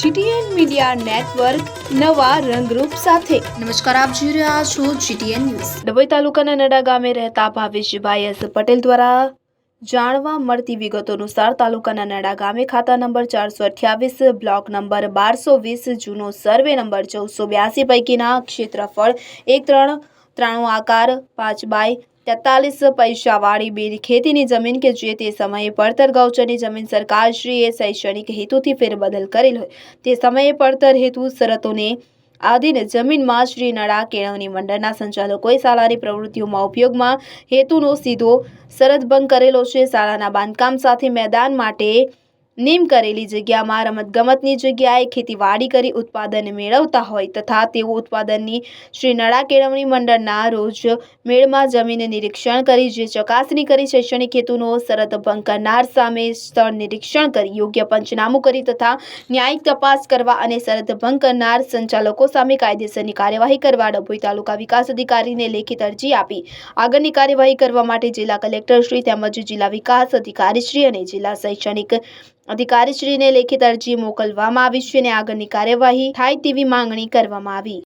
GTN media network નવા રંગરૂપ સાથે. નમસ્કાર આપ જોઈ રહ્યા છો જીટીએન ન્યૂઝ. ડભોઈ તાલુકાના નડા ગામે રહેતા ભાવેશભાઈ એસ પટેલ દ્વારા જાણવા મળતી વિગતો અનુસાર તાલુકાના નડા ગામે ખાતા નંબર ચારસો અઠ્યાવીસ બ્લોક નંબર બારસો વીસ જૂનો સર્વે નંબર ચૌદસો બ્યાસી પૈકીના ક્ષેત્રફળ એક ત્રણ ત્રાણું આકાર, પાંચ બાય તેતાલીસ પૈસાવાળી બિન ખેતીની જમીન કે જે તે સમયે પડતર ગૌચરની જમીન સરકારશ્રીએ શૈક્ષણિક હેતુથી ફેરબદલ કરેલ હોય. તે સમયે પડતર હેતુ શરતોને આધીન જમીનમાં શ્રી નડા કેળવણી મંડળના સંચાલકોએ શાળાની પ્રવૃત્તિઓમાં ઉપયોગમાં હેતુનો સીધો શરતભંગ કરેલો છે. શાળાના બાંધકામ સાથે મેદાન માટે નિમ કરેલી જગ્યામાં રમતગમતની જગ્યાએ ખેતીવાડી કરી ઉત્પાદન મેળવતા હોય તથા તેઓ ઉત્પાદનની શ્રી નડા કેળવણી મંડળના રોજ મેળમાં જમીન નિરીક્ષણ કરી, જે ચકાસણી કરી, શૈક્ષણિક હેતુનો શરત ભંગ કરનાર સામે સ્થળ નિરીક્ષણ કરી, યોગ્ય પંચનામું કરી તથા ન્યાયિક તપાસ કરવા અને શરત ભંગ કરનાર સંચાલકો સામે કાયદેસરની કાર્યવાહી કરવા ડભોઈ તાલુકા વિકાસ અધિકારીને લેખિત અરજી આપી. આગળની કાર્યવાહી કરવા માટે જિલ્લા કલેક્ટરશ્રી તેમજ જિલ્લા વિકાસ અધિકારીશ્રી અને જિલ્લા શૈક્ષણિક અધિકારીશ્રીને લેખિત અરજી મોકલવામાં આવી છે અને આગળની કાર્યવાહી થાય તેવી માંગણી કરવામાં આવી.